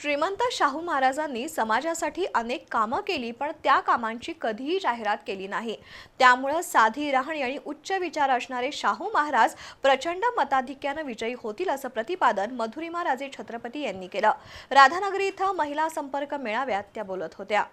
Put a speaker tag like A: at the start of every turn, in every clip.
A: श्रीमंत शाहू महाराजांनी समाजासाठी अनेक कामं केली पण त्या कामांची कधीही जाहिरात केली नाही. त्यामुळं साधी राहणी आणि उच्च विचार असणारे शाहू महाराज प्रचंड मताधिक्यानं विजयी होतील असं प्रतिपादन मधुरिमा राजे छत्रपती यांनी केलं. राधानगरी इथं महिला संपर्क मेळाव्यात त्या बोलत होत्या.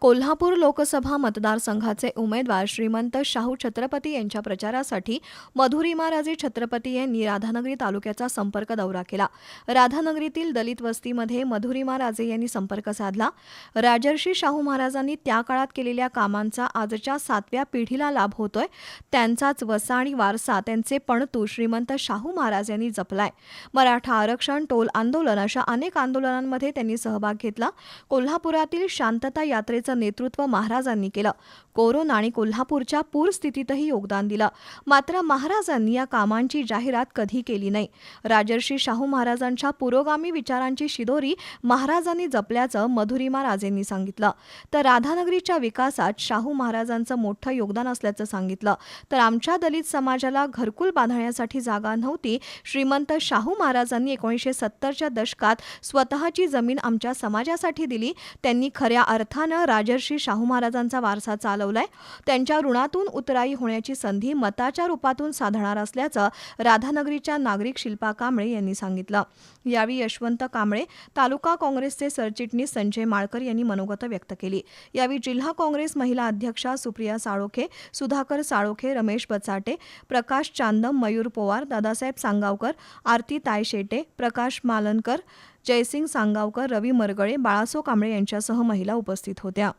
A: कोल्हापूर लोकसभा मतदारसंघाचे उमेदवार श्रीमंत शाहू छत्रपती यांच्या प्रचारासाठी मधुरिमा राजे छत्रपती यांनी राधानगरी तालुक्याचा संपर्क दौरा केला. राधानगरीतील दलित वस्तीमध्ये मधुरिमा राजे यांनी संपर्क साधला. राजर्षी शाहू महाराजांनी त्या काळात केलेल्या कामांचा आजच्या सातव्या पिढीला लाभ होतोय. त्यांचाच वसा आणि वारसा त्यांचे पणतू श्रीमंत शाहू महाराज यांनी जपलाय. मराठा आरक्षण टोल आंदोलन अशा अनेक आंदोलनांमध्ये त्यांनी सहभाग घेतला. कोल्हापुरातील शांतता यात्रेचं नेतृत्व महाराजांनी केलं. कोरोना आणि कोल्हापूरच्या पूरस्थितीतही योगदान दिलं. मात्र महाराजांनी या कामांची जाहिरात कधी केली नाही. राजर्षी शाहू महाराजांच्या पुरोगामी विचारांची शिदोरी महाराजांनी जपल्याचं मधुरिमा राजेंनी सांगितलं. तर राधानगरीच्या विकासात शाहू महाराजांचं मोठं योगदान असल्याचं सांगितलं. तर आमच्या दलित समाजाला घरकुल बांधण्यासाठी जागा नव्हती. श्रीमंत शाहू महाराजांनी एकोणीसशे सत्तरच्या दशकात स्वतःची जमीन आमच्या समाजासाठी दिली. त्यांनी खऱ्या अर्थानं राजर्षी शाहू महाराजांचा वारसा चालवलाय. त्यांच्या ऋणातून उतराई होण्याची संधी मताच्या रूपातून साधणार असल्याचं राधानगरीच्या नागरिक शिल्पा कांबळे यांनी सांगितलं. यावेळी यशवंत कांबळे तालुका काँग्रेसचे सरचिटणीस संजय माळकर यांनी मनोगत व्यक्त केली. यावेळी जिल्हा काँग्रेस महिला अध्यक्षा सुप्रिया साळोखे सुधाकर साळोखे रमेश बचाटे प्रकाश चांदम मयूर पोवार दादासाहेब सांगावकर आरती तायशेटे प्रकाश मालनकर जयसिंग सांगावकर रवी मरगळे बाळासो कांबळे यांच्यासह महिला उपस्थित होत्या.